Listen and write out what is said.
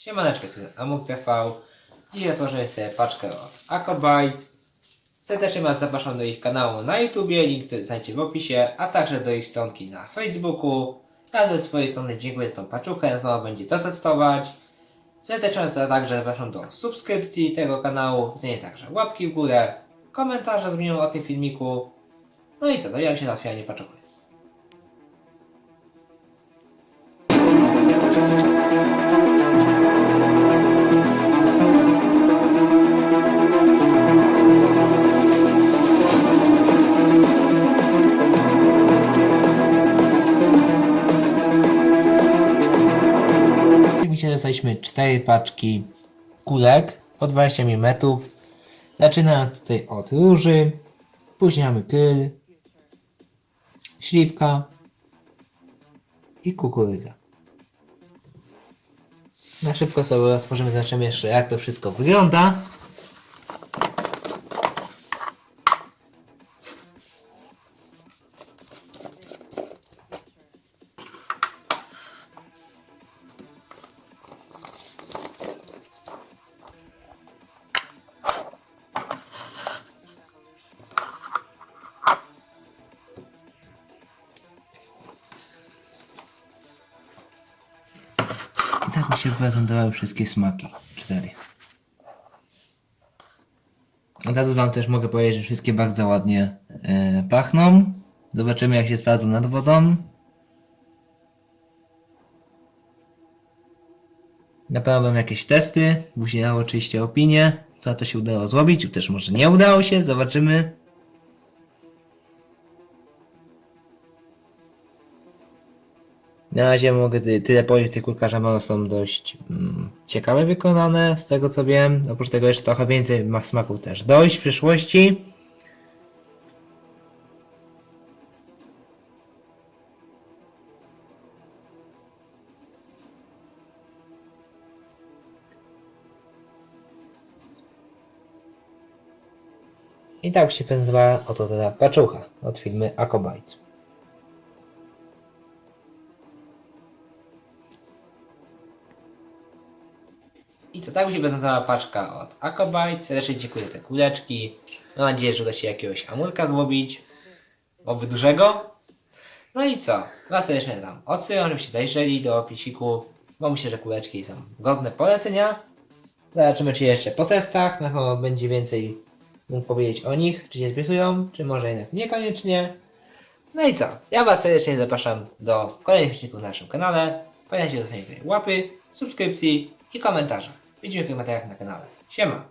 Siemaneczko, to jest Amok TV. Dzisiaj otworzymy sobie paczkę od Acobytes. Serdecznie Was zapraszam do ich kanału na YouTubie, link znajdziecie w opisie, a także do ich stronki na Facebooku. Ja ze swojej strony dziękuję za tą paczuchę, na pewno będzie co testować. Serdecznie Was także zapraszam do subskrypcji tego kanału, zmienię także łapki w górę, komentarze zmienią o tym filmiku. No i co, dowiadam się na otwieranie paczuchy. Oczywiście dostaliśmy 4 paczki kulek po 20 mm. Zaczynając tutaj od róży, później mamy kryl, śliwka i kukurydza. Na szybko sobie rozpoczniemy, zobaczymy jeszcze jak to wszystko wygląda. Mi się prezentowały wszystkie smaki. Cztery. Od razu wam też mogę powiedzieć, że wszystkie bardzo ładnie e, pachną. Zobaczymy jak się sprawdzą nad wodą. Na pewno będą jakieś testy. Dało oczywiście opinię, co to się udało zrobić, lub też może nie udało się. Zobaczymy. Na razie mogę ty, tyle powiedzieć, te kulkarze małe są dość mm, ciekawe wykonane, z tego co wiem. Oprócz tego jeszcze trochę więcej ma smaku też dojść w przyszłości. I tak się prezentowała oto ta paczucha od firmy Acobytes. Co, tak mi się prezentowała paczka od Acobytes. Serdecznie dziękuję za te kuleczki. Mam nadzieję, że uda się jakiegoś amurka złobić. Oby dużego. No i co? Was serdecznie tam odsyłam, żebyście zajrzeli do opisiku, bo myślę, że kuleczki są godne polecenia. Zobaczymy, czy jeszcze po testach, na pewno będzie więcej mógł powiedzieć o nich, czy się spisują, czy może jednak niekoniecznie. No i co? Ja Was serdecznie zapraszam do kolejnych odcinków na naszym kanale. Pamiętajcie o zostawieniu łapy, subskrypcji i komentarza. Widzimy w komentarzach na kanale. Siema!